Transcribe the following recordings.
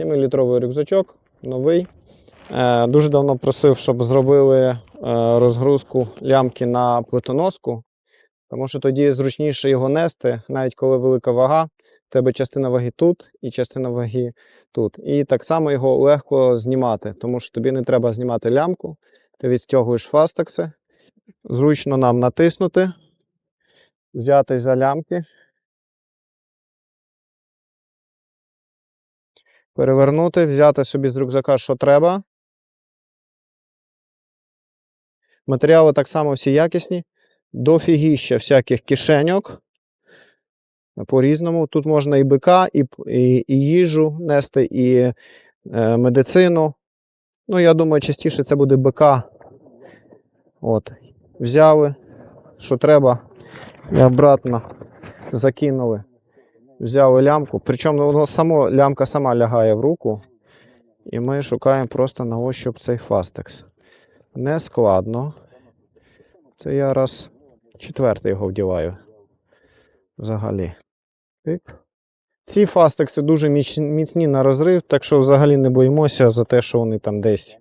7-літровий рюкзачок, новий. Е, Дуже давно просив, щоб зробили е, розгрузку лямки на плитоноску, тому що тоді зручніше його нести, навіть коли велика вага. В тебе частина ваги тут і частина ваги тут. І так само його легко знімати, тому що тобі не треба знімати лямку, ти відстягуєш фастекси. Зручно нам натиснути, взяти за лямки, перевернути, взяти собі з рюкзака, що треба. Матеріали так само всі якісні. Дофігіща всяких кишеньок. По-різному. Тут можна і бика, і, і, і їжу нести, і е, медицину. Ну, я думаю, частіше це буде бика. От. Взяли, що треба, і обратно закинули. Взяли лямку. Причому воно само, лямка сама лягає в руку. І ми шукаємо просто на ощуп цей фастекс. Не складно. Це я раз четвертий його вдіваю. Взагалі. Тик. Ці фастекси дуже міцні на розрив, так що взагалі не боїмося за те, що вони там десь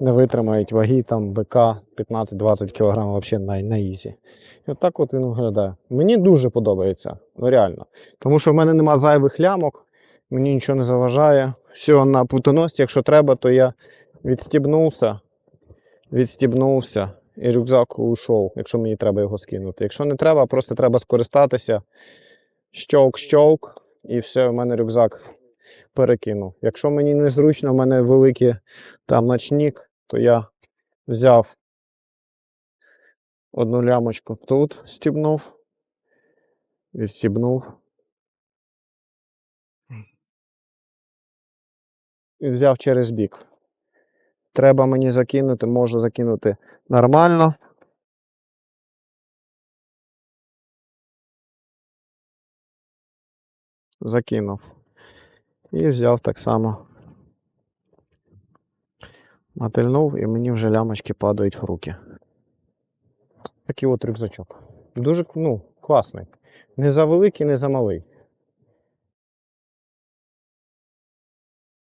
не витримають ваги, там БК 15-20 кг взагалі на, на ізі. І отак от він виглядає. Мені дуже подобається, ну реально. Тому що в мене нема зайвих лямок, мені нічого не заважає. Все на плитоносці, якщо треба, то я відстібнувся, відстібнувся і рюкзак уйшов, якщо мені треба його скинути. Якщо не треба, просто треба скористатися. Щовк-щовк, і все, в мене рюкзак перекинув. Якщо мені незручно, в мене великий там ночник, то я взяв одну лямочку тут, стібнув, відстібнув. І взяв через бік. Треба мені закинути, можу закинути нормально. Закинув. І взяв так само. натильнув і мені вже лямочки падають в руки. Такий от рюкзачок. Дуже ну, класний. Не за великий, не за малий.